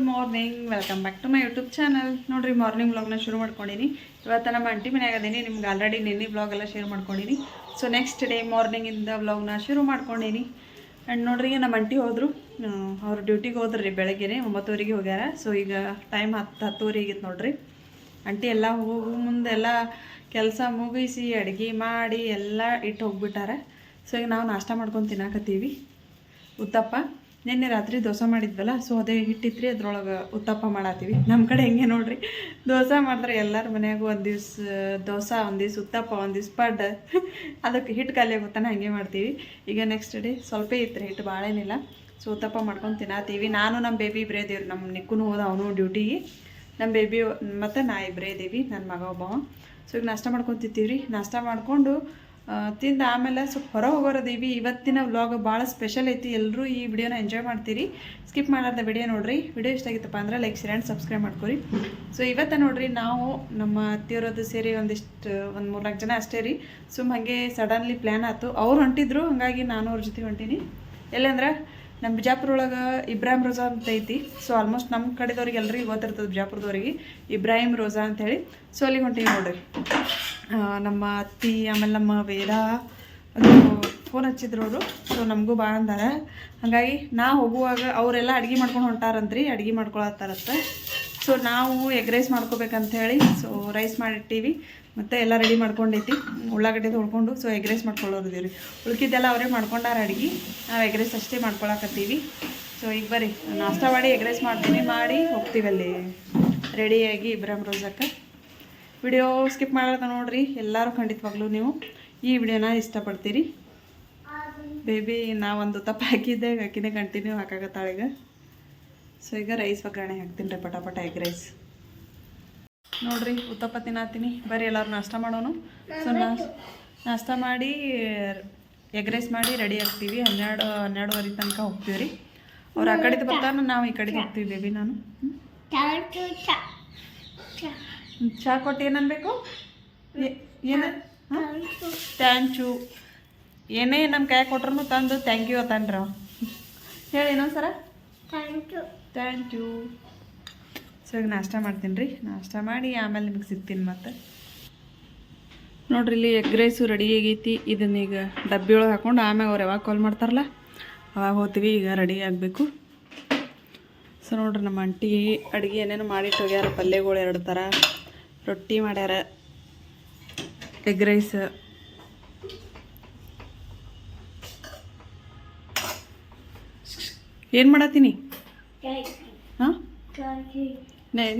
Good morning welcome back to my YouTube channel ನೋಡ್ರಿ morning ವ್ಲಾಗ್ನ ಶುರು ಮಾಡ್ಕೊಂಡಿನಿ. ಇವತ್ತು ನಮ್ಮ ಅಂಟಿ ಮನೆಯಾಗ ಅದೀನಿ. ನಿಮ್ಗೆ ಆಲ್ರೆಡಿ ನಿನ್ನೆ ಬ್ಲಾಗ್ ಎಲ್ಲ ಶೇರ್ ಮಾಡ್ಕೊಂಡಿನಿ. ಸೊ ನೆಕ್ಸ್ಟ್ ಡೇ ಮಾರ್ನಿಂಗಿಂದ ವ್ಲಾಗ್ನ ಶುರು ಮಾಡ್ಕೊಂಡಿನಿ. ಆ್ಯಂಡ್ ನೋಡ್ರಿ, ನಮ್ಮ ಅಂಟಿ ಹೋದರು. ಅವ್ರು ಡ್ಯೂಟಿಗೆ ಹೋದ್ರಿ, ಬೆಳಗ್ಗೆನೆ ಒಂಬತ್ತುವರೆಗೆ ಹೋಗ್ಯಾರ. ಸೊ ಈಗ ಟೈಮ್ ಹತ್ತು ಹತ್ತುವರೆ ಆಗಿತ್ತು ನೋಡ್ರಿ. ಅಂಟಿ ಎಲ್ಲ ಹೋಗು ಮುಂದೆ ಎಲ್ಲ ಕೆಲಸ ಮುಗಿಸಿ, ಅಡುಗೆ ಮಾಡಿ ಎಲ್ಲ ಇಟ್ಟು ಹೋಗ್ಬಿಟ್ಟಾರೆ. ಸೊ ಈಗ ನಾವು ನಾಷ್ಟ ಮಾಡ್ಕೊಂಡು ತಿನ್ನಾಕತ್ತೀವಿ. ಉತ್ತಪ್ಪ? ನಿನ್ನೆ ರಾತ್ರಿ ದೋಸೆ ಮಾಡಿದ್ವಲ್ಲ ಸೊ ಅದೇ ಹಿಟ್ಟಿತ್ರಿ ಅದ್ರೊಳಗೆ ಉತ್ತಪ್ಪ ಮಾಡತ್ತೀವಿ ನಮ್ಮ ಕಡೆ ಹೆಂಗೆ ನೋಡ್ರಿ, ದೋಸೆ ಮಾಡಿದ್ರೆ ಎಲ್ಲರ ಮನೆಯಾಗೂ ಒಂದು ದಿವ್ಸ, ದೋಸೆ, ಒಂದು ದಿವ್ಸ ಉತ್ತಪ್ಪ, ಒಂದು ದಿವ್ಸ ಪಡ್ಡ. ಅದಕ್ಕೆ ಹಿಟ್ಟು ಖಾಲಿ ಆಗುತ್ತಾನೆ ಹಂಗೆ ಮಾಡ್ತೀವಿ. ಈಗ ನೆಕ್ಸ್ಟ್ ಡೇ ಸ್ವಲ್ಪ ಇತ್ತು ಹಿಟ್ಟು ಭಾಳೇನಿಲ್ಲ ಸೊ ಉತ್ತಪ್ಪ ಮಾಡ್ಕೊಂಡು ತಿನ್ನತ್ತೀವಿ ನಾನು ನಮ್ಮ ಬೇಬಿ ಇಬ್ಬರೇ ಇದ್ದೀವಿ ನಮ್ಮ ನಿಕ್ಕೂ ಹೋದ ಅವನು ಡ್ಯೂಟಿಗೆ ನಮ್ಮ ಬೇಬಿ ಮತ್ತು ನಾ ಇಬ್ಬರೇ ಇದ್ದೀವಿ ನನ್ನ ಮಗ ಒಬ್ಬ ಸೊ ಈಗ ನಾಷ್ಟ ಮಾಡ್ಕೊತಿರ್ತೀವಿ ರೀ ನಾಷ್ಟ ಮಾಡಿಕೊಂಡು ತಿಂದು ಆಮೇಲೆ ಸ್ವಲ್ಪ ಹೊರ ಹೋಗೋರದೀವಿ. ಇವತ್ತಿನ ವ್ಲಾಗ್ ಭಾಳ ಸ್ಪೆಷಲ್ ಐತಿ. ಎಲ್ಲರೂ ಈ ವಿಡಿಯೋನ ಎಂಜಾಯ್ ಮಾಡ್ತೀರಿ. ಸ್ಕಿಪ್ ಮಾಡಾರ್ದ ವಿಡಿಯೋ ನೋಡಿರಿ. ವಿಡಿಯೋ ಇಷ್ಟ ಆಗಿತ್ತಪ್ಪ ಅಂದ್ರೆ ಲೈಕ್ ಶೇರ್ ಆ್ಯಂಡ್ ಸಬ್ಸ್ಕ್ರೈಬ್ ಮಾಡ್ಕೊರಿ. ಸೊ ಇವತ್ತು ನೋಡಿರಿ ನಾವು ನಮ್ಮ ಅತ್ತಿಯವರದ್ದು ಸೇರಿ ಒಂದಿಷ್ಟು, ಒಂದು ಮೂರ್ನಾಲ್ಕು ಜನ ಅಷ್ಟೇ ರೀ. ಸುಮ್ಮ ಹಾಗೆ ಸಡನ್ಲಿ ಪ್ಲ್ಯಾನ್ ಆಯಿತು ಅವ್ರು ಹೊಂಟಿದ್ರು. ಹಾಗಾಗಿ ನಾನು ಅವ್ರ ಜೊತೆ ಹೊಂಟೀನಿ. ಎಲ್ಲಂದ್ರೆ ನಮ್ಮ ಬಿಜಾಪುರ ಒಳಗೆ ಇಬ್ರಾಹಿಂ ರೋಜಾ ಅಂತ ಐತಿ. ಸೊ ಆಲ್ಮೋಸ್ಟ್ ನಮ್ಮ ಕಡೆದವ್ರಿಗೆ ಎಲ್ಲರಿಗೂ ಗೊತ್ತಿರ್ತದೆ ಬಿಜಾಪುರದವ್ರಿಗೆ ಇಬ್ರಾಹಿಂ ರೋಜಾ ಅಂತೇಳಿ ಸೊ ಅಲ್ಲಿಗೆ ಹೊಂಟೀವಿ ನೋಡ್ರಿ. ನಮ್ಮ ಅತ್ತಿ, ಆಮೇಲೆ ನಮ್ಮ ವೇದ, ಅದು ಫೋನ್ ಹಚ್ಚಿದ್ರು ಅವರು. ಸೊ ನಮಗೂ ಭಾಳ ಅಂದಾರ. ಹಾಗಾಗಿ ನಾ ಹೋಗುವಾಗ ಅವರೆಲ್ಲ ಅಡುಗೆ ಮಾಡ್ಕೊಂಡು ಹೊಂಟಾರಂತ್ರಿ. ಅಡುಗೆ ಮಾಡ್ಕೊಳತ್ತಾರಂತ ಸೊ ನಾವು ಎಗ್ ರೈಸ್ ಮಾಡ್ಕೋಬೇಕಂತ ಹೇಳಿ ಸೊ ರೈಸ್ ಮಾಡಿಟ್ಟೀವಿ. ಮತ್ತು ಎಲ್ಲ ರೆಡಿ ಮಾಡ್ಕೊಂಡೈತಿ. ಉಳ್ಳಾಗಡ್ಡೆ ತೊಳ್ಕೊಂಡು ಸೊ ಎಗ್ ರೈಸ್ ಮಾಡ್ಕೊಳ್ಳೋದಿದ್ದೀವಿ ರೀ ಉಳ್ಕಿದ್ದೆಲ್ಲ ಅವರೇ ಮಾಡ್ಕೊಂಡಾರ ಅಡುಗೆ. ನಾವು ಎಗ್ ರೈಸ್ ಅಷ್ಟೇ ಮಾಡ್ಕೊಳಕತ್ತೀವಿ. ಸೊ ಈಗ ಬರ್ರಿ. ನಾಷ್ಟ ಮಾಡಿ ಎಗ್ ರೈಸ್ ಮಾಡ್ತೀನಿ. ಮಾಡಿ ಹೋಗ್ತೀವಿ ಅಲ್ಲಿ. ರೆಡಿಯಾಗಿ ಇಬ್ರಾಹಿಂ ರೋಜಕ್ಕೆ ವಿಡಿಯೋ ಸ್ಕಿಪ್ ಮಾಡೋದ ನೋಡ್ರಿ. ಎಲ್ಲರೂ ಖಂಡಿತವಾಗ್ಲೂ ನೀವು ಈ ವಿಡಿಯೋನ ಇಷ್ಟಪಡ್ತೀರಿ. ಬೇಬಿ ನಾವೊಂದು ತಪ್ಪು ಹಾಕಿದ್ದೆ ಹಾಕಿನೇ ಕಂಟಿನ್ಯೂ ಹಾಕಾಕತ್ತಾಳೆ ಈಗ. ಸೊ ಈಗ ರೈಸ್ ಒಗ್ಗರಣೆ ಹಾಕ್ತೀನಿ ರೀ, ಪಟಾಪಟ ಎಗ್ ರೈಸ್ ನೋಡ್ರಿ, ಉತ್ತಪ್ಪ ತಿನ್ನತ್ತೀನಿ ಬರ್ರಿ ಎಲ್ಲರೂ ನಾಷ್ಟ ಮಾಡೋಣ ಸೊ ನಾಷ್ಟ ಮಾಡಿ ಎಗ್ ರೈಸ್ ಮಾಡಿ ರೆಡಿ ಆಗ್ತೀವಿ. ಹನ್ನೆರಡು, ಹನ್ನೆರಡುವರೆ ತನಕ ಹೋಗ್ತೀವಿ ರೀ. ಅವ್ರು ಆ ಕಡೆದು ಬರ್ತಾನ ನಾವು ಈ ಕಡೆಗೆ ಹೋಗ್ತೀವಿ ಬೇಬಿ ನಾನು? ಚಹಾ ಕೊಟ್ಟು ಏನನ್ಬೇಕು ಏನು ಥ್ಯಾಂಕ್ ಯು ಏನೇ ನಮ್ಮ ಕೈ ಕೊಟ್ರು ತಂದು ಥ್ಯಾಂಕ್ ಯು ಅತ್ತಾನ್ರಿ ಅವ ಹೇಳಿ ಏನೋ ಸರ ಥ್ಯಾಂಕ್ ಯು ಸೊ ಈಗ ನಾಷ್ಟ ಮಾಡ್ತೀನಿ ರೀ. ನಾಷ್ಟ ಮಾಡಿ ಆಮೇಲೆ ನಿಮಗೆ ಸಿಗ್ತೀನಿ ಮತ್ತೆ. ನೋಡ್ರಿ, ಇಲ್ಲಿ ಎಗ್ ರೈಸು ರೆಡಿ ಆಗೈತಿ. ಇದನ್ನೀಗ ಡಬ್ಬಿ ಒಳಗೆ ಹಾಕೊಂಡು ಆಮ್ಯಾಗ ಅವ್ರು ಯಾವಾಗ ಕಾಲ್ ಮಾಡ್ತಾರಲ್ಲ, ಅವಾಗ ಹೋಗ್ತೀವಿ, ಈಗ ರೆಡಿ ಆಗಬೇಕು. ಸೊ ನೋಡ್ರಿ, ನಮ್ಮ ಅಂಟಿ ಅಡುಗೆ ಏನೇನು ಮಾಡಿಟ್ಟು ಹೋಗ್ಯಾರ, ಪಲ್ಯಗಳು ಎರಡು ಥರ ರೊಟ್ಟಿ ಮಾಡ್ಯಾರ. ಎಗ್ ರೈಸ್ ಏನು ಮಾಡತ್ತೀನಿ? ಹಾಂ?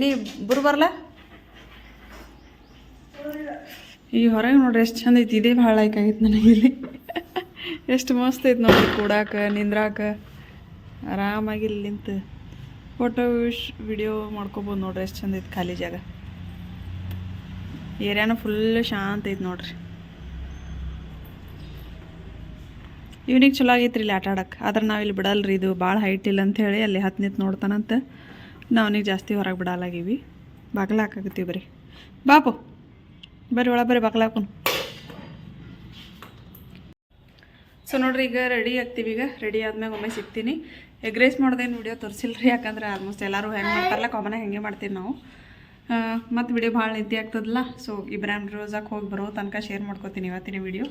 ನೀ ಬುರು ಬರಲ್ಲ ಈ ಹೊರಗೆ ನೋಡ್ರಿ ಎಷ್ಟು ಚಂದ ಐತಿ, ಇದೇ ಭಾಳ ಲೈಕ್ ಆಗೈತೆ ನನಗೆ ಇಲ್ಲಿ. ಎಷ್ಟು ಮಸ್ತ್ ಐತೆ ನೋಡ್ರಿ ಕೂಡಾಕ, ನಿಂದ್ರಾಕ. ಆರಾಮಾಗಿ ಇಲ್ಲಿ ನಿಂತು ಫೋಟೋ ವಿಡಿಯೋ ಮಾಡ್ಕೊಬೋದು ನೋಡ್ರಿ ಎಷ್ಟು ಚಂದ ಐತೆ ಖಾಲಿ ಜಾಗ. ಏರಿಯಾನು ಫುಲ್ ಶಾಂತ ಐತೆ ನೋಡ್ರಿ. ಇವ್ನಿಗೆ ಚಲೋ ಆಗೈತ್ರಿ ಇಲ್ಲಿ ಆಟ ಆಡಕ್ಕೆ. ಆದ್ರೆ ನಾವು ಇಲ್ಲಿ ಬಿಡಲ್ರಿ, ಇದು ಭಾಳ ಹೈಟ್ ಇಲ್ಲ ಅಂತ ಹೇಳಿ ಅಲ್ಲಿ ಹತ್ತು ನಿಂತು ನೋಡ್ತಾನಂತ ನಾವು ಅವನಿಗೆ ಜಾಸ್ತಿ ಹೊರಗೆ ಬಿಡಲಾಗೀವಿ. ಬಾಗ್ಲ ಹಾಕಾಕತ್ತೀವಿ ಬರೀ. ಬಾಪು ಬರ್ರಿ ಒಳಗೆ ಬರ್ರಿ ಬಾಗ್ಲ ಹಾಕೊಂಡು ಸೊ ನೋಡ್ರಿ ಈಗ ರೆಡಿ ಆಗ್ತೀವಿ ಈಗ. ರೆಡಿ ಆದ್ಮೇಲೆ ಒಮ್ಮೆ ಸಿಗ್ತೀನಿ. ಎಗ್ ರೈಸ್ ಮಾಡೋದೇನು ವಿಡಿಯೋ ತೋರಿಸಿಲ್ಲ ರೀ ಯಾಕಂದ್ರೆ ಆಲ್ಮೋಸ್ಟ್ ಎಲ್ಲರೂ ಹೆಂಗೆ ಮಾಡ್ತಾರಲ್ಲ ಕಾಮನಾಗಿ ಹೆಂಗೆ ಮಾಡ್ತೀವಿ ನಾವು. ಮತ್ತು ವಿಡಿಯೋ ಭಾಳ ನಿದ್ದೆ ಆಗ್ತದಲ್ಲ ಸೊ ಇಬ್ರಾಹಿಂ ರೋಜಾಕ್ ಹೋಗಿ ಬರೋ ತನಕ ಶೇರ್ ಮಾಡ್ಕೋತೀನಿ ಇವತ್ತಿನ ವಿಡಿಯೋ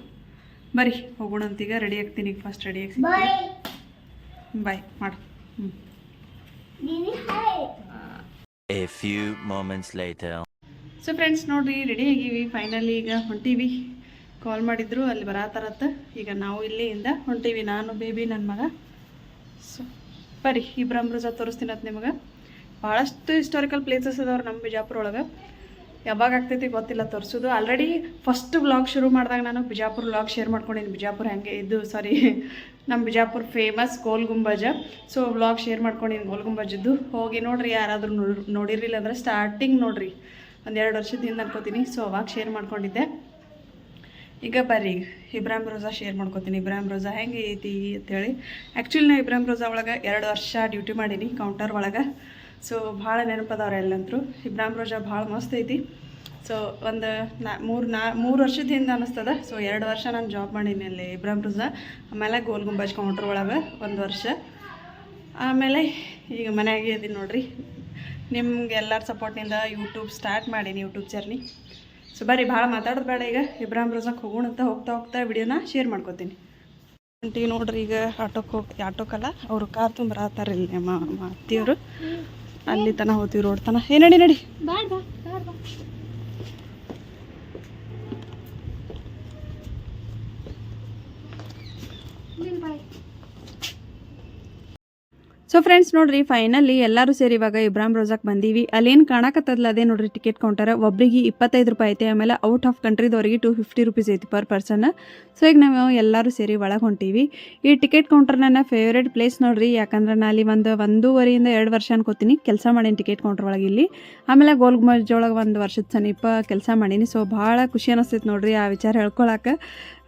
ಬರ್ರಿ ಹೋಗೋಣ ಅಂತೀಗ. ರೆಡಿ ಆಗ್ತೀನಿ ಈಗ ಫಸ್ಟ್ ರೆಡಿ ಆಗ್ತೀನಿ. ಬಾಯ್ ಮಾಡು. ಹ್ಞೂ a few moments later. So friends ನೋಡ್ರಿ ರೆಡಿ ಆಗೀವಿ. ಫೈನಲಿ ಈಗ ಹೊಂಟೀವಿ ಕಾಲ್ ಮಾಡಿದ್ರು. ಅಲ್ಲಿ ಬರತ್ತಾರತ್ತ ಈಗ ನಾವು ಇಲ್ಲಿಂದ ಹೊಂಟೀವಿ ನಾನು ಬೇಬಿ ನನ್ನ ಮಗ. ಸೊ ಬರ್ರಿ ಇಬ್ರಾಹಿಂ ತೋರಿಸ್ತೀನಿ ಅದು ನಿಮಗೆ. ಭಾಳಷ್ಟು ಹಿಸ್ಟಾರಿಕಲ್ ಪ್ಲೇಸಸ್ ಅದಾವ್ರು ನಮ್ಮ ಬಿಜಾಪುರ ಒಳಗೆ ಯಾವಾಗ ಆಗ್ತೈತಿ ಗೊತ್ತಿಲ್ಲ, ತೋರಿಸೋದು. ಆಲ್ರೆಡಿ ಫಸ್ಟ್ ವ್ಲಾಗ್ ಶುರು ಮಾಡಿದಾಗ ನಾನು ಬಿಜಾಪುರ ವ್ಲಾಗ್ ಶೇರ್ ಮಾಡ್ಕೊಂಡಿನಿ. ಬಿಜಾಪುರ ಹೆಂಗೆ ಇದು ಸಾರಿ ನಮ್ಮ Bijapur famous Gol Gumbaz. So vlog share ಮಾಡ್ಕೊಂಡಿನಿ Gol ಗುಂಬಜದ್ದು ಹೋಗಿ ನೋಡ್ರಿ, ಯಾರಾದರೂ ನೋಡಿ, ನೋಡಿರ್ಲಿಲ್ಲ ಅಂದ್ರೆ ಸ್ಟಾರ್ಟಿಂಗ್ ನೋಡ್ರಿ. ಒಂದೆರಡು ವರ್ಷದ ಹಿಂದೆ ಅನ್ಕೋತೀನಿ. ಸೊ ಅವಾಗ ಶೇರ್ ಮಾಡ್ಕೊಂಡಿದ್ದೆ. ಈಗ ಬರ್ರಿ, ಇಬ್ರಾಹಿಂ ರೋಜಾ ಶೇರ್ ಮಾಡ್ಕೊತೀನಿ. ಇಬ್ರಾಹಿಂ ರೋಜಾ ಹೆಂಗೆ ಐತಿ ಅಂತೇಳಿ. ಆ್ಯಕ್ಚುಲಿ ನಾ ಇಬ್ರಾಹಿಂ ರೋಜಾ ಒಳಗೆ ಎರಡು ವರ್ಷ ಡ್ಯೂಟಿ ಮಾಡೀನಿ ಕೌಂಟರ್ ಒಳಗೆ. ಸೊ ಭಾಳ ನೆನಪದವ್ರು ಎಲ್ಲಂತರೂ. ಇಬ್ರಾಮ್ ರೋಜಾ ಭಾಳ ಮಸ್ತ್ ಐತಿ. ಸೊ ಒಂದು ನಾ, ಮೂರು ನಾ, ಮೂರು ವರ್ಷದಿಂದ ಅನ್ನಿಸ್ತದ ಸೊ ಎರಡು ವರ್ಷ ನಾನು ಜಾಬ್ ಮಾಡೀನಿ ಅಲ್ಲಿ ಇಬ್ರಾಮ್ ರೋಜಾ. ಆಮೇಲೆ ಗೋಲ್ ಗುಂಬಜ್ ಕೌಂಟ್ರ್ ಒಳಗೆ ಒಂದು ವರ್ಷ. ಆಮೇಲೆ ಈಗ ಮನೆಯಾಗೆ ಇದೀನಿ ನೋಡ್ರಿ. ನಿಮ್ಗೆ ಎಲ್ಲರ ಸಪೋರ್ಟ್ನಿಂದ ಯೂಟ್ಯೂಬ್ ಸ್ಟಾರ್ಟ್ ಮಾಡೀನಿ ಯೂಟ್ಯೂಬ್ ಜರ್ನಿ ಸೊ ಬರ್ರಿ ಭಾಳ ಮಾತಾಡೋದು ಬೇಡ ಈಗ. ಇಬ್ರಾಮ್ ರೋಜಾಕ್ಕೆ ಹೋಗೋಣ ಅಂತ ಹೋಗ್ತಾ ಹೋಗ್ತಾ ವಿಡಿಯೋನ ಶೇರ್ ಮಾಡ್ಕೋತೀನಿ. ಆಂಟಿ ನೋಡ್ರಿ ಈಗ ಆಟೋಕ್ಕೆ ಹೋಗಿ ಆಟೋಕ್ಕಲ್ಲ ಅವರು ಕಾರ್ ತುಂಬರಾತಾರ ಇಲ್ಲಿ ನಮ್ಮ ಅತ್ತಿಯವರು. ಅಲ್ಲಿ ತನ ಹೋಗ್ತೀವಿ ರೋಡ್ ತನ ಏ ನಡಿ. ನಡಿ ಸೊ ಫ್ರೆಂಡ್ಸ್ ನೋಡ್ರಿ ಫೈನಲಿ ಎಲ್ಲರೂ ಸೇರಿ ಇವಾಗ ಇಬ್ರಾಹಿಂ ರೋಜಾಕ್ ಬಂದೀವಿ. ಅಲ್ಲೇನು ಕಾಣಕತ್ತದಲ್ಲ ಅದೇ ನೋಡ್ರಿ ಟಿಕೆಟ್ ಕೌಂಟರ್ ಒಬ್ಬರಿಗೆ ಇಪ್ಪತ್ತೈದು ರೂಪಾಯಿ ಐತೆ, ಆಮೇಲೆ ಔಟ್ ಆಫ್ ಕಂಟ್ರಿದವರಿಗೆ ಟು ಫಿಫ್ಟಿ ರುಪೀಸ್ ಐತಿ ಪರ್ ಪರ್ಸನ್ ಸೊ ಈಗ ನಾವು ಎಲ್ಲರೂ ಸೇರಿ ಒಳಗೆ ಹೊಂಟೀವಿ. ಈ ಟಿಕೆಟ್ ಕೌಂಟರ್ ನನ್ನ ಫೇವ್ರೇಟ್ ಪ್ಲೇಸ್ ನೋಡ್ರಿ, ಯಾಕಂದ್ರೆ ನಾ ಅಲ್ಲಿ ಒಂದು ಒಂದೂವರೆಯಿಂದ ಎರಡು ವರ್ಷ ಅನ್ಕೋತೀನಿ ಕೆಲಸ ಮಾಡೀನಿ ಟಿಕೆಟ್ ಕೌಂಟರ್ ಒಳಗೆ ಇಲ್ಲಿ. ಆಮೇಲೆ ಗೋಲ್ಗುಮಜ್ ಒಳಗೆ ಒಂದು ವರ್ಷದ ಸಮೀಪ ಕೆಲಸ ಮಾಡೀನಿ. ಸೊ ಭಾಳ ಖುಷಿ ಅನಿಸ್ತೈತೆ ನೋಡ್ರಿ ಆ ವಿಚಾರ ಹೇಳ್ಕೊಳಕ್ಕೆ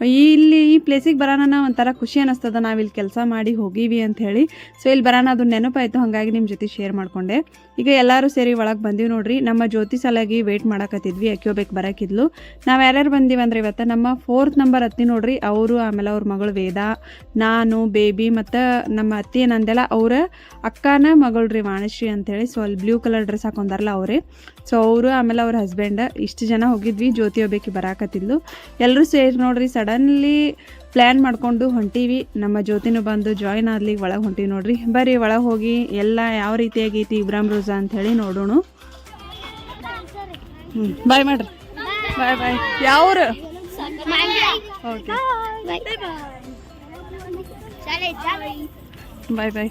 ಇಲ್ಲಿ ಈ ಪ್ಲೇಸಿಗೆ ಬರೋಣ ಒಂಥರ ಖುಷಿ ಅನ್ನಿಸ್ತದ ನಾವು ಇಲ್ಲಿ ಕೆಲಸ ಮಾಡಿ ಹೋಗೀವಿ ಅಂತ ಹೇಳಿ. ಸೊ ಇಲ್ಲಿ ಬರೋಣ ಅದು ನೆನಪಾಯಿತು. ಹಾಗಾಗಿ ನಿಮ್ಮ ಜೊತೆ ಶೇರ್ ಮಾಡಿಕೊಂಡೆ. ಈಗ ಎಲ್ಲರೂ ಸೇರಿ ಒಳಗೆ ಬಂದೀವಿ ನೋಡ್ರಿ. ನಮ್ಮ ಜ್ಯೋತಿ ಸಲಾಗಿ ವೆಯ್ಟ್ ಮಾಡಕತ್ತಿದ್ವಿ ಅಕ್ಯೋಬೇಕು ಬರೋಕಿದ್ಲು. ನಾವು ಯಾರ್ಯಾರು ಬಂದೀವಿ ಅಂದ್ರೆ ಇವತ್ತು ನಮ್ಮ ಫೋರ್ತ್ ನಂಬರ್ ಅತ್ತಿ ನೋಡ್ರಿ. ಅವರು, ಆಮೇಲೆ ಅವ್ರ ಮಗಳು ವೇದ, ನಾನು ಬೇಬಿ ಮತ್ತು ನಮ್ಮ ಅತ್ತಿ ಏನಂದೆಲ್ಲ ಅವರ ಅಕ್ಕನ ಮಗಳು ರೀ ವಾಣಿಶ್ರೀ ಅಂತೇಳಿ ಸೊ ಅಲ್ಲಿ ಬ್ಲೂ ಕಲರ್ ಡ್ರೆಸ್ ಹಾಕೊಂಡಾರಲ್ಲ ಅವರೇ. ಸೊ ಅವರು ಆಮೇಲೆ ಅವ್ರ ಹಸ್ಬೆಂಡ್ ಇಷ್ಟು ಜನ ಹೋಗಿದ್ವಿ ಜ್ಯೋತಿ ಒಬ್ಬಾಕಿ ಬರಾಕತ್ತಿದ್ಲು. ಎಲ್ಲರೂ ಸೇರಿ ನೋಡ್ರಿ ಸಡನ್ಲಿ ಪ್ಲ್ಯಾನ್ ಮಾಡ್ಕೊಂಡು ಹೊಂಟೀವಿ. ನಮ್ಮ ಜ್ಯೋತಿನೂ ಬಂದು ಜಾಯಿನ್ ಆದ್ಲಿಗೆ ಒಳಗೆ ಹೊಂಟೀವಿ ನೋಡ್ರಿ. ಬರ್ರಿ ಒಳಗೆ ಹೋಗಿ ಎಲ್ಲ ಯಾವ ರೀತಿಯಾಗೈತಿ ಇಬ್ರಾಮ್ ರೋಜಾ ಅಂತ ಹೇಳಿ ನೋಡೋಣ. ಹ್ಞೂ ಬಾಯ್ ಮಾಡ್ರಿ. ಬಾಯ್ ಬಾಯ್ ಯಾವ್ರು ಓಕೆ ಬಾಯ್ ಬಾಯ್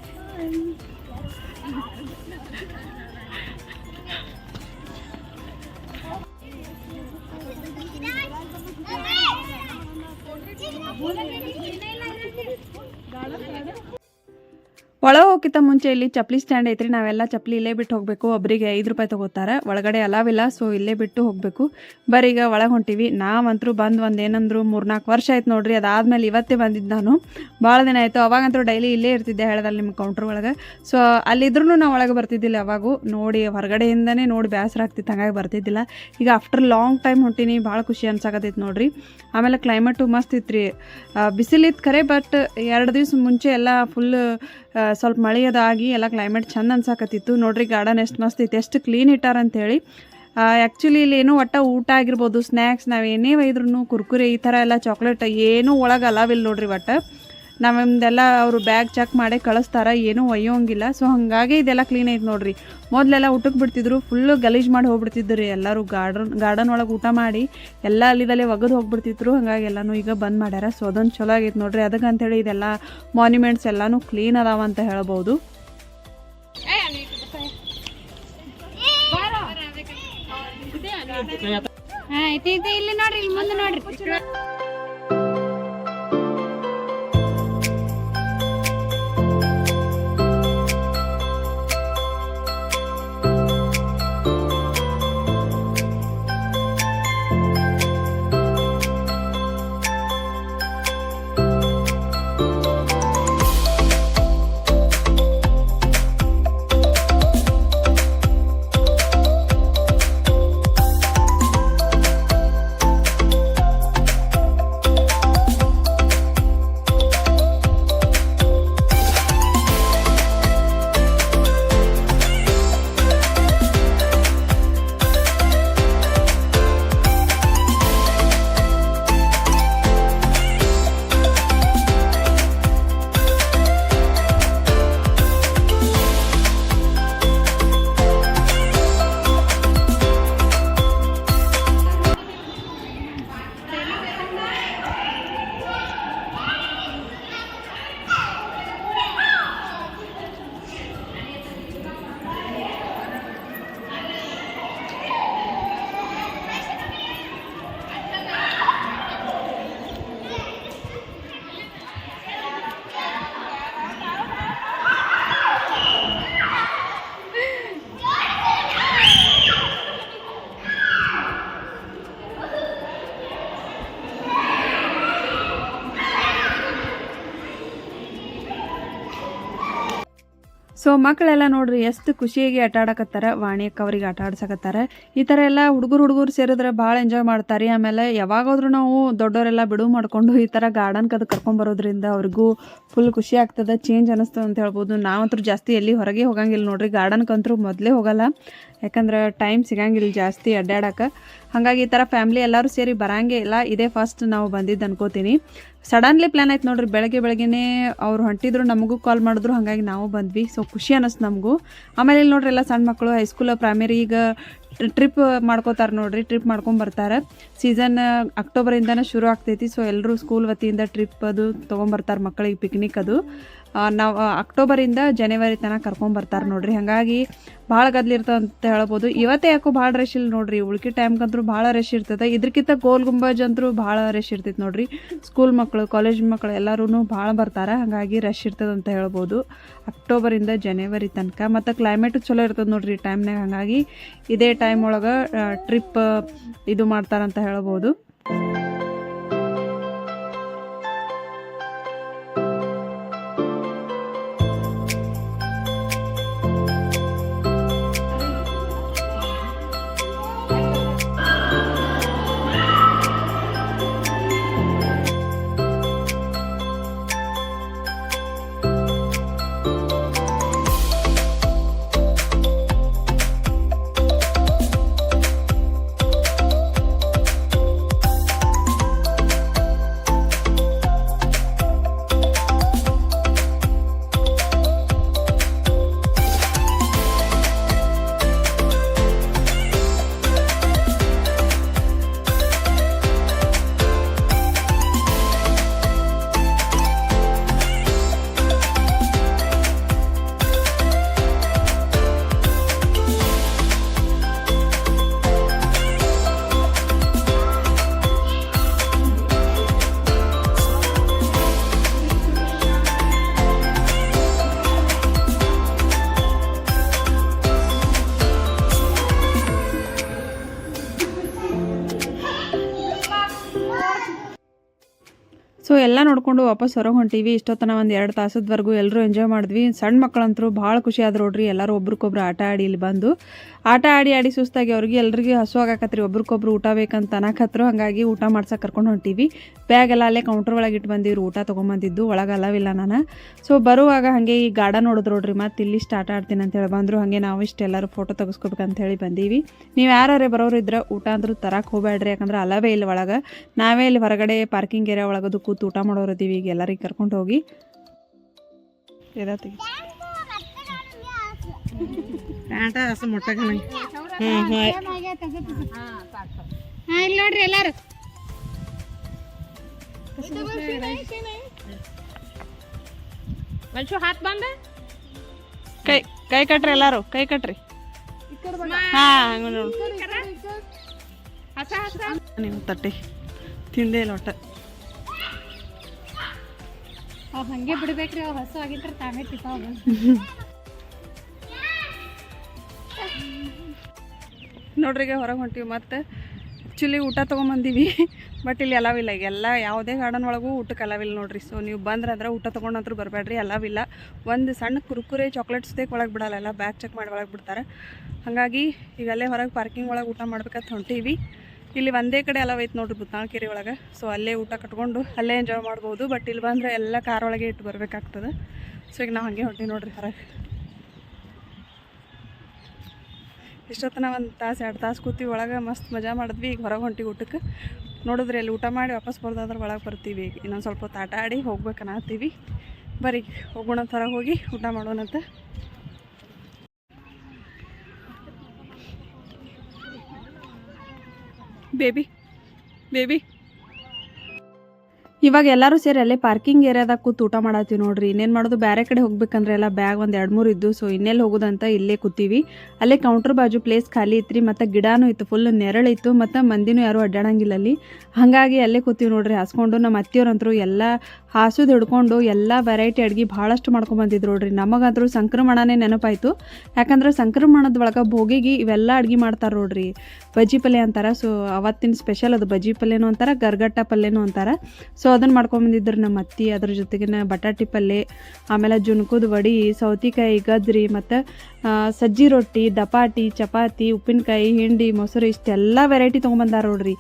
गलत ಒಳ ಹೋಗಿತ್ತ ಮುಂಚೆ ಇಲ್ಲಿ ಚಪ್ಪಲಿ ಸ್ಟ್ಯಾಂಡ್ ಐತ್ರಿ. ನಾವೆಲ್ಲ ಚಪ್ಪಲಿ ಇಲ್ಲೇ ಬಿಟ್ಟು ಹೋಗಬೇಕು. ಒಬ್ಬರಿಗೆ ಐದು ರೂಪಾಯಿ ತಗೋತಾರೆ. ಒಳಗಡೆ ಅಲಾವಿಲ್ಲ ಸೊ ಇಲ್ಲೇ ಬಿಟ್ಟು ಹೋಗಬೇಕು. ಬರೀಗ ಒಳಗೆ ಹೊಂಟೀವಿ. ನಾವಂತರೂ ಬಂದು ಒಂದು ಏನಂದ್ರು ಮೂರ್ನಾಲ್ಕು ವರ್ಷ ಆಯ್ತು ನೋಡ್ರಿ. ಅದಾದ್ಮೇಲೆ ಇವತ್ತೇ ಬಂದಿದ್ದು ನಾನು. ಭಾಳ ದಿನ ಆಯಿತು. ಅವಾಗಂತೂ ಡೈಲಿ ಇಲ್ಲೇ ಇರ್ತಿದ್ದೆ ಹೇಳ್ದಲ್ಲಿ ನಿಮ್ಮ ಕೌಂಟ್ರ್ ಒಳಗೆ. ಸೊ ಅಲ್ಲಿದ್ರೂ ನಾವು ಒಳಗೆ ಬರ್ತಿದ್ದಿಲ್ಲ ಅವಾಗ ನೋಡಿ, ಹೊರಗಡೆಯಿಂದನೇ ನೋಡಿ ಬೇಸರ ಆಗ್ತಿತ್ತು. ಹಂಗಾಗಿ ಬರ್ತಿದ್ದಿಲ್ಲ. ಈಗ ಆಫ್ಟರ್ ಲಾಂಗ್ ಟೈಮ್ ಹೊಂಟೀನಿ. ಭಾಳ ಖುಷಿ ಅನ್ಸಾಕತ್ತೈತೆ ನೋಡ್ರಿ. ಆಮೇಲೆ ಕ್ಲೈಮೇಟು ಮಸ್ತ್ ಇತ್ತು ಬಿಸಿಲಿತ್ತು ಖರೆ ಬಟ್ ಎರಡು ದಿವ್ಸ ಮುಂಚೆ ಎಲ್ಲ ಫುಲ್ ಸ್ವಲ್ಪ ಮಳೆ ಅದಾಗಿ ಎಲ್ಲ ಕ್ಲೈಮೇಟ್ ಚಂದ ಅನ್ಸಾಕತ್ತಿತ್ತು. ನೋಡ್ರಿ ಗಾರ್ಡನ್ ಎಷ್ಟು ಮಸ್ತ್ ಐತೆ, ಎಷ್ಟು ಕ್ಲೀನ್ ಇಟ್ಟಾರ ಅಂತೇಳಿ. ಆ್ಯಕ್ಚುಲಿ ಇಲ್ಲಿ ಏನೋ ಒಟ್ಟ ಊಟ ಆಗಿರ್ಬೋದು ಸ್ನ್ಯಾಕ್ಸ್ ನಾವು ಏನೇ ಒಯ್ದ್ರೂ ಕುರ್ಕುರೆ ಈ ಥರ ಎಲ್ಲ ಚಾಕ್ಲೇಟ್ ಏನೂ ಒಳಗೆ ಅಲಾವಿಲ್ಲ ನೋಡ್ರಿ ಒಟ್ಟು. ನಮ್ದೆಲ್ಲ ಅವರು ಬ್ಯಾಗ್ ಚೆಕ್ ಮಾಡಿ ಕಳಿಸ್ತಾರ, ಏನೂ ಒಯ್ಯೋಂಗಿಲ್ಲ. ಸೊ ಹಾಗಾಗಿ ಇದೆಲ್ಲ ಕ್ಲೀನ್ ಐತೆ ನೋಡ್ರಿ. ಮೊದಲೆಲ್ಲ ಊಟಕ್ಕೆ ಬಿಡ್ತಿದ್ರು ಫುಲ್ಲು ಗಲೀಜು ಮಾಡಿ ಹೋಗ್ಬಿಡ್ತಿದ್ರು ರೀ. ಎಲ್ಲರೂ ಗಾರ್ಡನ್ ಗಾರ್ಡನ್ ಒಳಗೆ ಊಟ ಮಾಡಿ, ಎಲ್ಲ ಅಲ್ಲಿದಲ್ಲೇ ಒಗೆದು ಹೋಗ್ಬಿಡ್ತಿದ್ರು. ಹಾಗಾಗಿ ಎಲ್ಲನೂ ಈಗ ಬಂದ್ ಮಾಡ್ಯಾರ. ಸೊ ಅದೊಂದು ಚಲೋ ಆಗೈತೆ ನೋಡ್ರಿ. ಅದಕ್ಕೆ ಅಂತೇಳಿ ಇದೆಲ್ಲ ಮಾನ್ಯುಮೆಂಟ್ಸ್ ಎಲ್ಲನೂ ಕ್ಲೀನ್ ಅದಾವ ಅಂತ ಹೇಳ್ಬೋದು. ಇಲ್ಲಿ ನೋಡ್ರಿ, ಇಲ್ಲಿ ಮುಂದೆ ನೋಡ್ರಿ. ಸೊ ಮಕ್ಕಳೆಲ್ಲ ನೋಡ್ರಿ ಎಷ್ಟು ಖುಷಿಯಾಗಿ ಆಟ ಆಡಕತ್ತಾರ, ವಾಣಿಯಕ್ಕ ಅವ್ರಿಗೆ ಆಟ ಆಡ್ಸಕತ್ತಾರ. ಈ ಥರ ಎಲ್ಲ ಹುಡುಗರು ಹುಡುಗರು ಸೇರಿದ್ರೆ ಭಾಳ ಎಂಜಾಯ್ ಮಾಡ್ತಾರೆ. ಆಮೇಲೆ ಯಾವಾಗಾದ್ರೂ ನಾವು ದೊಡ್ಡವರೆಲ್ಲ ಬಿಡುವು ಮಾಡಿಕೊಂಡು ಈ ಥರ ಗಾರ್ಡನ್ಗೆ ಅದು ಕರ್ಕೊಂಬರೋದ್ರಿಂದ ಅವ್ರಿಗೂ ಫುಲ್ ಖುಷಿ ಆಗ್ತದೆ ಚೇಂಜ್ ಅನಿಸ್ತದೆ ಅಂತ ಹೇಳ್ಬೋದು. ನಾವಂತೂ ಜಾಸ್ತಿ ಎಲ್ಲಿ ಹೊರಗೆ ಹೋಗಂಗಿಲ್ಲ ನೋಡ್ರಿ ಗಾರ್ಡನ್ಗಂತೂ ಮೊದಲೇ ಹೋಗಲ್ಲ. ಯಾಕಂದ್ರೆ ಟೈಮ್ ಸಿಗಂಗಿಲ್ಲ ಜಾಸ್ತಿ ಅಡ್ಡಾಡಕ್ಕೆ ಹಾಗಾಗಿ ಈ ಥರ ಫ್ಯಾಮ್ಲಿ ಎಲ್ಲರೂ ಸೇರಿ ಬರಂಗೇ ಇಲ್ಲ, ಇದೇ ಫಸ್ಟ್ ನಾವು ಬಂದಿದ್ದು ಅನ್ಕೋತೀನಿ. ಸಡನ್ಲಿ ಪ್ಲ್ಯಾನ್ ಆಯ್ತು ನೋಡ್ರಿ, ಬೆಳಗ್ಗೆ ಬೆಳಗ್ಗೆನೇ ಅವ್ರು ಹೊಂಟಿದ್ರು, ನಮಗೂ ಕಾಲ್ ಮಾಡಿದ್ರು, ಹಾಗಾಗಿ ನಾವು ಬಂದ್ವಿ. ಸೊ ಖುಷಿ ಅನ್ನಿಸ್ತು ನಮಗೂ. ಆಮೇಲೆ ಇಲ್ಲಿ ನೋಡ್ರಿ ಎಲ್ಲ ಸಣ್ಣ ಮಕ್ಕಳು ಹೈಸ್ಕೂಲ್ ಪ್ರೈಮರಿ ಈಗ ಟ್ರಿಪ್ ಮಾಡ್ಕೋತಾರೆ ನೋಡ್ರಿ ಟ್ರಿಪ್ ಮಾಡ್ಕೊಂಡು ಬರ್ತಾರೆ. ಸೀಸನ್ ಅಕ್ಟೋಬರಿಂದನೇ ಶುರು ಆಗ್ತೈತಿ. ಸೊ ಎಲ್ಲರೂ ಸ್ಕೂಲ್ ವತಿಯಿಂದ ಟ್ರಿಪ್ ಅದು ತೊಗೊಂಬರ್ತಾರೆ ಮಕ್ಕಳಿಗೆ ಪಿಕ್ನಿಕ್ ಅದು. ನಾವು ಅಕ್ಟೋಬರಿಂದ ಜನವರಿ ತನಕ ಕರ್ಕೊಂಬರ್ತಾರೆ ನೋಡ್ರಿ. ಹಾಗಾಗಿ ಭಾಳ ಗದ್ಲಿರ್ತದೆ ಅಂತ ಹೇಳ್ಬೋದು. ಇವತ್ತೇ ಯಾಕೋ ಭಾಳ ರಶ್ ಇಲ್ಲ ನೋಡ್ರಿ. ಉಳ್ಕಿ ಟೈಮ್ಗಂತೂ ಭಾಳ ರಶ್ ಇರ್ತದೆ. ಇದಕ್ಕಿಂತ ಗೋಲ್ ಗುಂಬಜ್ ಅಂತೂ ಭಾಳ ರಶ್ ಇರ್ತೈತೆ ನೋಡ್ರಿ. ಸ್ಕೂಲ್ ಮಕ್ಕಳು ಕಾಲೇಜ್ ಮಕ್ಕಳು ಎಲ್ಲರೂ ಭಾಳ ಬರ್ತಾರೆ. ಹಾಗಾಗಿ ರಶ್ ಇರ್ತದೆ ಅಂತ ಹೇಳ್ಬೋದು. ಅಕ್ಟೋಬರಿಂದ ಜನವರಿ ತನಕ. ಮತ್ತು ಕ್ಲೈಮೇಟ್ ಚಲೋ ಇರ್ತದೆ ನೋಡ್ರಿ ಈ ಟೈಮ್ನಾಗ ಹಾಗಾಗಿ ಇದೇ ಟೈಮ್ ಒಳಗೆ ಟ್ರಿಪ್ ಇದು ಮಾಡ್ತಾರಂತ ಹೇಳ್ಬೋದು. ಸೊ ಎಲ್ಲ ನೋಡ್ಕೊಂಡು ವಾಪಸ್ ಹೊರಗೆ ಹೊಂಟೀವಿ. ಇಷ್ಟೊತ್ತನ ಒಂದು ಎರಡು ತಾಸದವರೆಗೂ ಎಲ್ಲರೂ ಎಂಜಾಯ್ ಮಾಡಿದ್ವಿ. ಸಣ್ಣ ಮಕ್ಕಳಂತರೂ ಭಾಳ ಖುಷಿ ಆದ್ರು ನೋಡ್ರಿ. ಎಲ್ಲರೂ ಒಬ್ರಿಗೊಬ್ರು ಆಟ ಆಡಿ ಇಲ್ಲಿ ಬಂದು. ಆಟ ಆಡಿ ಆಡಿ ಸುಸ್ತಾಗಿ ಅವ್ರಿಗೆ ಎಲ್ರಿಗೆ ಹಸು ಆಗಾಕತ್ರಿ ಒಬ್ರಿಗೊಬ್ರು ಊಟ ಬೇಕಂತ ಅನ್ನಕತ್ರು ಹಾಗಾಗಿ ಊಟ ಮಾಡ್ಸಕ್ಕೆ ಕರ್ಕೊಂಡು ಹೊಂಟೀವಿ. ಬ್ಯಾಗ್ ಎಲ್ಲ ಅಲ್ಲೇ ಕೌಂಟರ್ ಒಳಗೆ ಇಟ್ಟು ಬಂದಿವ್ರು. ಊಟ ತೊಗೊಂಬಂದಿದ್ದು. ಒಳಗೆ ಅಲ್ಲವಿಲ್ಲ ನಾನು. ಸೊ ಬರುವಾಗ ಹಾಗೆ ಈ ಗಾರ್ಡನ್ ನೋಡಿದ್ರು ನೋಡ್ರಿ. ಮತ್ತೆ ಇಲ್ಲಿ ಸ್ಟಾರ್ಟ್ ಆಡ್ತೀನಿ ಅಂತ ಹೇಳಿ ಬಂದರು. ಹಾಗೆ ನಾವು ಇಷ್ಟು ಎಲ್ಲರೂ ಫೋಟೋ ತೆಗೆಸ್ಕೊಬೇಕಂತ ಹೇಳಿ ಬಂದೀವಿ. ನೀವು ಯಾರೇ ಬರೋರು ಇದ್ರೆ ಊಟ ಅಂದ್ರೂ ತರಕ್ಕೆ ಹೋಗ್ಬೇಡ್ರಿ ಯಾಕಂದ್ರೆ ಅಲ್ಲವೇ ಇಲ್ಲ ಒಳಗೆ. ನಾವೇ ಇಲ್ಲಿ ಹೊರಗಡೆ ಪಾರ್ಕಿಂಗ್ ಏರಿಯಾ ಒಳಗದು ಕೂತು ಊಟ ಮಾಡೋರು ಇದ್ದೀವಿ ಈಗ ಎಲ್ಲರಿಗೆ ಕರ್ಕೊಂಡು ಹೋಗಿ. ಎದ ತೆಗಿ ಪ್ಯಾಂಟ ಹಸು ಮುಟ್ಟಗಣ ಹಾ ಇಲ್ಲಿ ನೋಡ್ರಿ ಎಲ್ಲಾರು. ಮನುಷ್ಯ ಹಾತ್ ಬಂದ? ಕೈ ಕೈ ಕಟ್ರಿ ಎಲ್ಲಾರು ಕೈ ಕಟ್ರಿ. ಹಾ ಹಂಗ ನೋಡಿ. ಹಸ ಹಸ. ನೀವು ತಟ್ಟೆ. ತಿಂದೇ ಇಲ್ಲ ಒಟ್ಟ. ಅವ್ ಹಂಗೆ ಬಿಡ್ಬೇಕ್ರಿ ಅವ್ ಹಸು ಆಗಿದ್ರೆ ತಾವೇ ತಿಂತಾವ ಈಗ ಹೊರಗೆ ಹೊಂಟೀವಿ ಮತ್ತೆ. ಆ್ಯಕ್ಚುಲಿ ಊಟ ತೊಗೊಂಬಂದೀವಿ. ಬಟ್ ಇಲ್ಲಿ ಅಲಾವಿಲ್ಲ ಈಗ ಎಲ್ಲ ಯಾವುದೇ ಗಾರ್ಡನ್ ಒಳಗೂ ಊಟಕ್ಕೆ ಅಲಾವಿಲ್ಲ ನೋಡಿರಿ. ಸೊ ನೀವು ಬಂದ್ರೆ ಅಂದ್ರೆ ಊಟ ತೊಗೊಂಡಂತರೂ ಬರಬೇಡ್ರಿ ಅಲಾವಿಲ್ಲ ಒಂದು ಸಣ್ಣ ಕುರ್ಕುರೆ ಚಾಕ್ಲೇಟ್ಸ್ ತೇಕ್ ಒಳಗೆ ಬಿಡಲ್ಲ, ಎಲ್ಲ ಬ್ಯಾಗ್ ಚೆಕ್ ಮಾಡಿ ಒಳಗೆ ಬಿಡ್ತಾರೆ. ಹಾಗಾಗಿ ಈಗ ಅಲ್ಲೇ ಹೊರಗೆ ಪಾರ್ಕಿಂಗ್ ಒಳಗೆ ಊಟ ಮಾಡ್ಬೇಕಂತ ಹೊಂಟೀವಿ. ಇಲ್ಲಿ ಒಂದೇ ಕಡೆ ಎಲ್ಲ ಐತೆ ನೋಡ್ರಿ ಬುತ್ತಾಳ್ಕೆರೆ ಒಳಗೆ. ಸೊ ಅಲ್ಲೇ ಊಟ ಕಟ್ಕೊಂಡು ಅಲ್ಲೇ ಎಂಜಾಯ್ ಮಾಡ್ಬೋದು. ಬಟ್ ಇಲ್ಲಿ ಬಂದರೆ ಎಲ್ಲ ಕಾರ್ ಒಳಗೆ ಇಟ್ಟು ಬರಬೇಕಾಗ್ತದೆ. ಸೊ ಈಗ ನಾವು ಹಾಗೆ ಹೊಂಟಿ ನೋಡ್ರಿ ಹೊರಗೆ. ಇಷ್ಟೊತ್ತನ ಒಂದು ತಾಸು, ಎರಡು ತಾಸು ಕೂತೀವಿ ಒಳಗೆ ಮಸ್ತ್ ಮಜಾ ಮಾಡಿದ್ವಿ ಈಗ ಹೊರಗೆ ಹೊಂಟಿ ಊಟಕ್ಕೆ ನೋಡಿದ್ರೆ, ಅಲ್ಲಿ ಊಟ ಮಾಡಿ ವಾಪಸ್ ಬರ್ದಾದ್ರೆ ಒಳಗೆ ಬರ್ತೀವಿ ಈಗ. ಇನ್ನೊಂದು ಸ್ವಲ್ಪ ಹೊತ್ತು ಆಟ ಆಡಿ ಹೋಗ್ಬೇಕನ್ನತ್ತೀವಿ ಬರೀ ಹೋಗೋಣ ಹೊರಗೆ ಹೋಗಿ ಊಟ ಮಾಡೋಣಂತ. ಬೇಬಿ ಬೇಬಿ ಇವಾಗ ಎಲ್ಲರೂ ಸೇರಿ ಅಲ್ಲೇ ಪಾರ್ಕಿಂಗ್ ಏರಿಯಾದಾಗ ಕೂತು ಊಟ ಮಾಡತ್ತೀವಿ ನೋಡ್ರಿ. ಇನ್ನೇನು ಮಾಡೋದು? ಬೇರೆ ಕಡೆ ಹೋಗ್ಬೇಕಂದ್ರೆ ಎಲ್ಲ ಬ್ಯಾಗ್ ಒಂದು ಎರಡು ಮೂರು ಇದ್ದು ಸೊ ಇನ್ನೆಲ್ಲಿ ಹೋಗೋದಂತ ಇಲ್ಲೇ ಕೂತೀವಿ. ಅಲ್ಲೇ ಕೌಂಟರ್ ಬಾಜು ಪ್ಲೇಸ್ ಖಾಲಿ ಇತ್ತು ಮತ್ತು ಗಿಡನೂ ಇತ್ತು ಫುಲ್ ನೆರಳಿತ್ತು ಮತ್ತು ಮಂದಿನೂ ಯಾರೂ ಅಡ್ಡಾಡಂಗಿಲ್ಲ ಅಲ್ಲಿ. ಹಾಗಾಗಿ ಅಲ್ಲೇ ಕೂತೀವಿ ನೋಡ್ರಿ, ಹಾಸ್ಕೊಂಡು ನಮ್ಮ ಅತ್ತಿಯವ್ರಂತರು ಎಲ್ಲ ಹಾಸುದು ಹಿಡ್ಕೊಂಡು ಎಲ್ಲ ವೆರೈಟಿ ಅಡ್ಗೆ ಭಾಳಷ್ಟು ಮಾಡ್ಕೊಂಬಂದಿದ್ರು ನೋಡ್ರಿ. ನಮಗಂತರೂ ಸಂಕ್ರಮಣನೇ ನೆನಪಾಯ್ತು. ಯಾಕಂದ್ರೆ ಸಂಕ್ರಮಣದ ಒಳಗೆ ಭೋಗಿಗೆ ಇವೆಲ್ಲ ಅಡ್ಗೆ ಮಾಡ್ತಾರೆ ನೋಡ್ರಿ. ಬಜ್ಜಿ ಪಲ್ಯ ಅಂತಾರೆ ಸೊ ಅವತ್ತಿನ ಸ್ಪೆಷಲ್ ಅದು ಬಜ್ಜಿ ಪಲ್ಯನೂ ಅಂತಾರೆ, ಗರ್ಗಟ್ಟ ಪಲ್ಯನೂ ಅಂತಾರೆ. ಸೊ ಅದನ್ನು ಮಾಡ್ಕೊಂಬಂದಿದ್ರು ನಮ್ಮ ಅತ್ತಿ. ಅದ್ರ ಜೊತೆಗಿನ ಬಟಾಟಿ ಪಲ್ಯ ಆಮೇಲೆ ಜುನ್ಕುದ ವಡಿ, ಸೌತಿಕಾಯಿ ಗದ್ರಿ ಮತ್ತು ಸಜ್ಜಿ ರೊಟ್ಟಿ, ದಪಾಟಿ, ಚಪಾತಿ, ಉಪ್ಪಿನಕಾಯಿ, ಹಿಂಡಿ, ಮೊಸರು ಇಷ್ಟೆಲ್ಲ ವೆರೈಟಿ ತೊಗೊಂಬಂದಾರ ನೋಡ್ರಿ.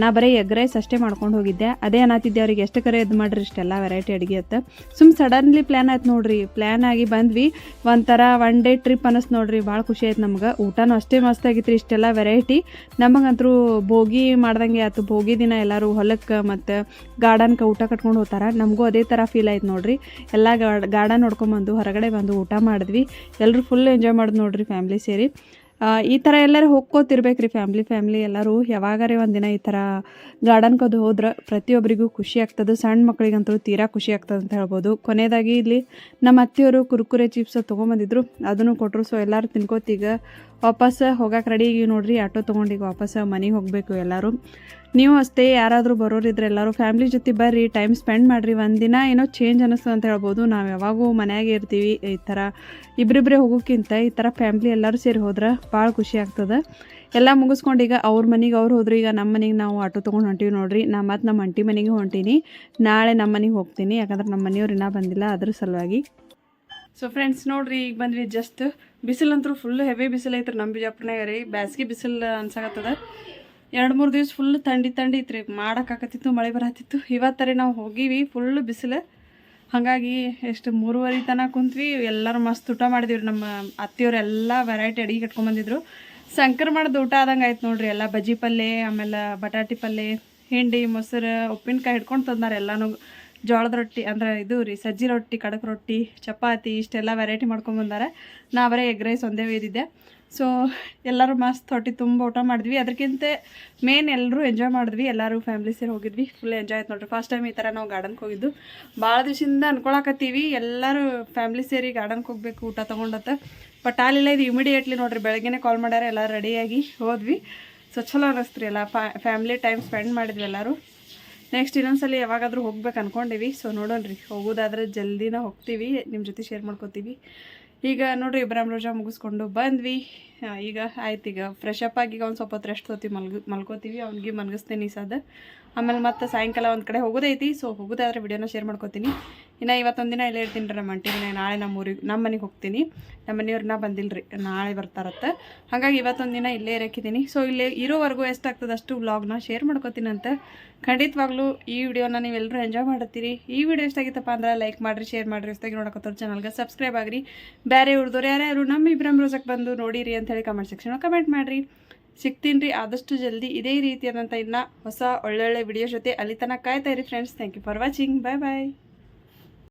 ನಾ ಬರೀ ಎಗ್ ರೈಸ್ ಅಷ್ಟೇ ಮಾಡ್ಕೊಂಡು ಹೋಗಿದ್ದೆ. ಅದೇ ಅನ್ನತ್ತಿದ್ದೆ ಅವ್ರಿಗೆ, ಎಷ್ಟು ಕರೆ ಇದು ಮಾಡ್ರಿ, ಇಷ್ಟೆಲ್ಲ ವೆರೈಟಿ ಅಡುಗೆ ಅತ್ತ ಸುಮ್ ಸಡನ್ಲಿ ಪ್ಲ್ಯಾನ್ ಆಯ್ತು ನೋಡ್ರಿ. ಪ್ಲ್ಯಾನ್ ಆಗಿ ಬಂದ್ವಿ. ಒಂಥರ ಒನ್ ಡೇ ಟ್ರಿಪ್ ಅನ್ನಿಸ್ ನೋಡ್ರಿ. ಭಾಳ ಖುಷಿ ಆಯ್ತು ನಮ್ಗೆ. ಊಟನೂ ಅಷ್ಟೇ ಮಸ್ತ್ ಆಗಿತ್ತು ರೀ ಇಷ್ಟೆಲ್ಲ ವೆರೈಟಿ ನಮಗಂತರೂ ಭೋಗಿ ಮಾಡ್ದಂಗೆ ಆಯ್ತು ಭೋಗಿ ದಿನ ಎಲ್ಲರೂ ಹೊಲಕ್ಕೆ ಮತ್ತು ಗಾರ್ಡನ್ಗೆ ಊಟ ಕಟ್ಕೊಂಡು ಹೋಗ್ತಾರ ನಮಗೂ ಅದೇ ಥರ ಫೀಲ್ ಆಯ್ತು ನೋಡ್ರಿ. ಎಲ್ಲ ಗಾರ್ಡನ್ ನೋಡ್ಕೊಂಬಂದು ಹೊರಗಡೆ ಬಂದು ಊಟ ಮಾಡಿದ್ವಿ. ಎಲ್ಲರೂ ಫುಲ್ ಎಂಜಾಯ್ ಮಾಡಿದ್ ನೋಡ್ರಿ ಫ್ಯಾಮ್ಲಿ ಸೇರಿ. ಈ ಥರ ಎಲ್ಲರೂ ಹೋಗ್ಕೋತಿರ್ಬೇಕು ರೀ ಫ್ಯಾಮ್ಲಿ ಫ್ಯಾಮ್ಲಿ ಎಲ್ಲರೂ. ಯಾವಾಗಾರೆ ಒಂದಿನ ಈ ಥರ ಗಾರ್ಡನ್ಗೆ ಅದು ಹೋದ್ರೆ ಪ್ರತಿಯೊಬ್ಬರಿಗೂ ಖುಷಿ ಆಗ್ತದೆ. ಸಣ್ಣ ಮಕ್ಕಳಿಗಂತೂ ತೀರಾ ಖುಷಿ ಆಗ್ತದೆ ಅಂತ ಹೇಳ್ಬೋದು. ಕೊನೆಯದಾಗಿ ಇಲ್ಲಿ ನಮ್ಮ ಅತ್ತೆಯವರು ಕುರ್ಕುರೆ ಚಿಪ್ಸ್ ತೊಗೊಂಬಂದಿದ್ರು. ಅದನ್ನು ಕೊಟ್ಟರು ಸೊ ಎಲ್ಲರೂ ತಿನ್ಕೋತೀಗ ವಾಪಸ್ ಹೋಗಕ್ಕೆ ರೆಡಿ ಈಗ ನೋಡ್ರಿ, ಆಟೋ ತೊಗೊಂಡೀಗ ವಾಪಸ್ ಮನೆಗೆ ಹೋಗಬೇಕು ಎಲ್ಲರೂ. ನೀವು ಅಷ್ಟೇ, ಯಾರಾದರೂ ಬರೋರಿದ್ರೆ ಎಲ್ಲರೂ ಫ್ಯಾಮ್ಲಿ ಜೊತೆ ಬರ್ರಿ. ಟೈಮ್ ಸ್ಪೆಂಡ್ ಮಾಡಿರಿ. ಒಂದಿನ ಏನೋ ಚೇಂಜ್ ಅನ್ನಿಸ್ತದೆ ಅಂತ ಹೇಳ್ಬೋದು. ನಾವು ಯಾವಾಗೂ ಮನೆಯಾಗೆ ಇರ್ತೀವಿ. ಈ ಥರ ಇಬ್ಬರಿಬ್ಬರೇ ಹೋಗೋಕ್ಕಿಂತ ಈ ಥರ ಫ್ಯಾಮ್ಲಿ ಎಲ್ಲರೂ ಸೇರಿ ಹೋದ್ರೆ ಭಾಳ ಖುಷಿ ಆಗ್ತದೆ. ಎಲ್ಲ ಮುಗಿಸ್ಕೊಂಡು ಈಗ ಅವ್ರ ಮನೆಗೆ ಅವ್ರು ಹೋದ್ರೆ ಈಗ ನಮ್ಮ ಮನೆಗೆ ನಾವು ಆಟೋ ತೊಗೊಂಡು ಹೊಂಟೀವಿ ನೋಡ್ರಿ. ನಾ ಮತ್ತು ನಮ್ಮ ಅಂಟಿ ಮನೆಗೆ ಹೊಂಟೀನಿ. ನಾಳೆ ನಮ್ಮ ಮನೆಗೆ ಹೋಗ್ತೀನಿ. ಯಾಕಂದ್ರೆ ನಮ್ಮ ಮನೆಯವ್ರು ಇನ್ನೂ ಬಂದಿಲ್ಲ ಅದ್ರ ಸಲುವಾಗಿ. ಸೊ ಫ್ರೆಂಡ್ಸ್ ನೋಡ್ರಿ, ಈಗ ಬಂದ್ವಿ ಜಸ್ಟ್ ಬಿಸಿಲಂತೂ ಫುಲ್ ಹೆವಿ ಬಿಸಿಲು ಐತ್ರಿ ನಮ್ಮ ಬಿಜಾಪುರನಾಗ ರೀ. ಬ್ಯಾಸ್ಗೆ ಬಿಸಿಲು ಅನ್ಸಾಕತ್ತದ. ಎರಡು ಮೂರು ದಿವ್ಸ ಫುಲ್ ಥಂಡಿ ಇತ್ತು ರೀ ಮಾಡಕ್ಕಾಕತ್ತಿತ್ತು ಮಳೆ ಬರತ್ತಿತ್ತು ಇವತ್ತರೆ ನಾವು ಹೋಗಿವಿ ಫುಲ್ ಬಿಸಿಲು. ಹಾಗಾಗಿ ಎಷ್ಟು ಮೂರುವರೆ ತನಕ ಕುಂತ್ವಿ, ಎಲ್ಲರೂ ಮಸ್ತ್ ಊಟ ಮಾಡಿದ್ವಿ ನಮ್ಮ ಅತ್ತೆಯವರೆಲ್ಲ ವೆರೈಟಿ ಅಡಿಗೆ ಕಟ್ಕೊಂಬಂದಿದ್ರು ಸಂಕರ್ ಮಾಡಿದ ಊಟ ಆದಂಗೆ ಆಯ್ತು ನೋಡ್ರಿ. ಎಲ್ಲ ಬಜ್ಜಿ ಪಲ್ಯ ಆಮೇಲೆ ಬಟಾಟಿ ಪಲ್ಯ ಹಿಂಡಿ, ಮೊಸರು, ಉಪ್ಪಿನಕಾಯಿ ಹಿಡ್ಕೊಂಡು ತಂದಾರೆ ಎಲ್ಲನೂ. ಜೋಳದ ರೊಟ್ಟಿ, ಅಂದ್ರೆ ಇದು ರೀ, ಸಜ್ಜಿ ರೊಟ್ಟಿ, ಕಡಕ್ ರೊಟ್ಟಿ, ಚಪಾತಿ, ಇಷ್ಟೆಲ್ಲ ವೆರೈಟಿ ಮಾಡ್ಕೊಂಬಂದಾರೆ ನಾ ಬರೀ ಎಗ್ ರೈಸ್ ಒಂದೇ ಒಯ್ದಿದ್ದೆ. ಸೊ ಎಲ್ಲರೂ ಮಸ್ತ್ ಹೊಟ್ಟೆ ತುಂಬ ಊಟ ಮಾಡಿದ್ವಿ. ಅದಕ್ಕಿಂತ ಮೇನ್ ಎಲ್ಲರೂ ಎಂಜಾಯ್ ಮಾಡಿದ್ವಿ. ಎಲ್ಲರೂ ಫ್ಯಾಮ್ಲಿ ಸೇರಿ ಹೋಗಿದ್ವಿ. ಫುಲ್ ಎಂಜಾಯ್ ಆಯ್ತು ನೋಡ್ರಿ. ಫಸ್ಟ್ ಟೈಮ್ ಈ ಥರ ನಾವು ಗಾರ್ಡನ್ಗೆ ಹೋಗಿದ್ದು. ಭಾಳ ದಿವಸದಿಂದ ಅನ್ಕೊಳಕತ್ತೀವಿ. ಎಲ್ಲರೂ ಫ್ಯಾಮ್ಲಿ ಸೇರಿ ಗಾರ್ಡನ್ಗೆ ಹೋಗ್ಬೇಕು, ಊಟ ತೊಗೊಂಡತ್ತ ಬಟ್ ಅಲ್ಲಿಲ್ಲ ಇದು ಇಮಿಡಿಯೇಟ್ಲಿ ನೋಡ್ರಿ. ಬೆಳಗ್ಗೆನೇ ಕಾಲ್ ಮಾಡ್ಯಾರ. ಎಲ್ಲ ರೆಡಿಯಾಗಿ ಹೋದ್ವಿ. ಸೊ ಚಲೋ ಅನ್ನಿಸ್ತು ರೀ ಎಲ್ಲ ಫ್ಯಾಮ್ಲಿ ಟೈಮ್ ಸ್ಪೆಂಡ್ ಮಾಡಿದ್ವಿ ಎಲ್ಲರೂ. ನೆಕ್ಸ್ಟ್ ಇನ್ನೊಂದ್ಸಲ ಯಾವಾಗಾದರೂ ಹೋಗ್ಬೇಕು ಅನ್ಕೊಂಡಿವಿ. ಸೊ ನೋಡೋಣ್ರಿ. ಹೋಗೋದಾದ್ರೆ ಜಲ್ದಿನ ಹೋಗ್ತೀವಿ. ನಿಮ್ಮ ಜೊತೆ ಶೇರ್ ಮಾಡ್ಕೋತೀವಿ. ಈಗ ನೋಡ್ರಿ ಇಬ್ರಾಮ್ ರೋಜಾ ಮುಗಿಸ್ಕೊಂಡು ಬಂದ್ವಿ. ಈಗ ಆಯ್ತು ಈಗ ಫ್ರೆಶ್ ಅಪ್ ಆಗಿ ಈಗ ಒಂದು ಸ್ವಲ್ಪ ರೆಸ್ಟ್ ತೊಗೊತೀವಿ ಮಲ್ಗ, ಮಲ್ಕೋತೀವಿ, ಅವ್ನಿಗೆ ಮಲಗಿಸ್ತೀನಿ ಸದ ಆಮೇಲೆ ಮತ್ತೆ ಸಾಯಂಕಾಲ ಒಂದು ಕಡೆ ಹೋಗೋದೈತಿ ಸೊ ಹೋಗೋದಾದ್ರೆ ವಿಡಿಯೋನ ಶೇರ್ ಮಾಡ್ಕೋತೀನಿ. ಇನ್ನು ಇವತ್ತೊಂದು ದಿನ ಇಲ್ಲೇ ಇರ್ತೀನಿ ರೀ ನಮ್ಮ ಅಂಟಿ ನಾನು ನಾಳೆ ನಮ್ಮ ಊರಿಗೆ ನಮ್ಮ ಮನೆಗೆ ಹೋಗ್ತೀನಿ. ನಮ್ಮ ಮನೆಯವ್ರನ್ನ ಬಂದಿಲ್ಲ ರೀ ನಾಳೆ ಬರ್ತಾರತ್ತೆ. ಹಾಗಾಗಿ ಇವತ್ತೊಂದು ದಿನ ಇಲ್ಲೇ ಇರಕ್ಕಿದ್ದೀನಿ ಸೊ ಇಲ್ಲೇ ಇರೋವರೆಗೂ ಎಷ್ಟಾಗ್ತದೆ ಅಷ್ಟು ವ್ಲಾಗ್ನ ಶೇರ್ ಮಾಡ್ಕೋತೀನಿ ಅಂತ ಖಂಡಿತವಾಗ್ಲೂ ಈ ವಿಡಿಯೋನ ನೀವೆಲ್ಲರೂ ಎಂಜಾಯ್ ಮಾಡ್ತೀರಿ ಈ ವಿಡಿಯೋ ಎಷ್ಟಾಗಿತ್ತಪ್ಪ ಅಂದ್ರೆ ಲೈಕ್ ಮಾಡಿರಿ ಶೇರ್ ಮಾಡಿರಿ. ಎಷ್ಟಾಗಿ ನೋಡಕತ್ತವ್ರ ಚಾನಲ್ಗೆ ಸಬ್ಸ್ಕ್ರೈಬ್ ಆಗಿರಿ. ಬೇರೆ ಉಳ್ದೋರು ಯಾರ್ಯಾರು ನಮ್ಮ ಇಬ್ರಾಮ್ ರೋಜಕ್ಕೆ ಬಂದು ನೋಡಿರಿ ಅಂತ ಹೇಳಿ ಕಮೆಂಟ್ ಸೆಕ್ಷನ್ ಕಮೆಂಟ್ ಮಾಡಿರಿ. ಸಿಗ್ತೀನಿ ರೀ ಆದಷ್ಟು ಜಲ್ದಿ. ಇದೇ ರೀತಿಯಾದಂಥ ಇನ್ನು ಹೊಸ ಒಳ್ಳೊಳ್ಳೆ ವಿಡಿಯೋ ಜೊತೆ ಅಲ್ಲಿ ತನಕ ಕಾಯ್ತಾ ಇರಿ friends thank you for watching bye bye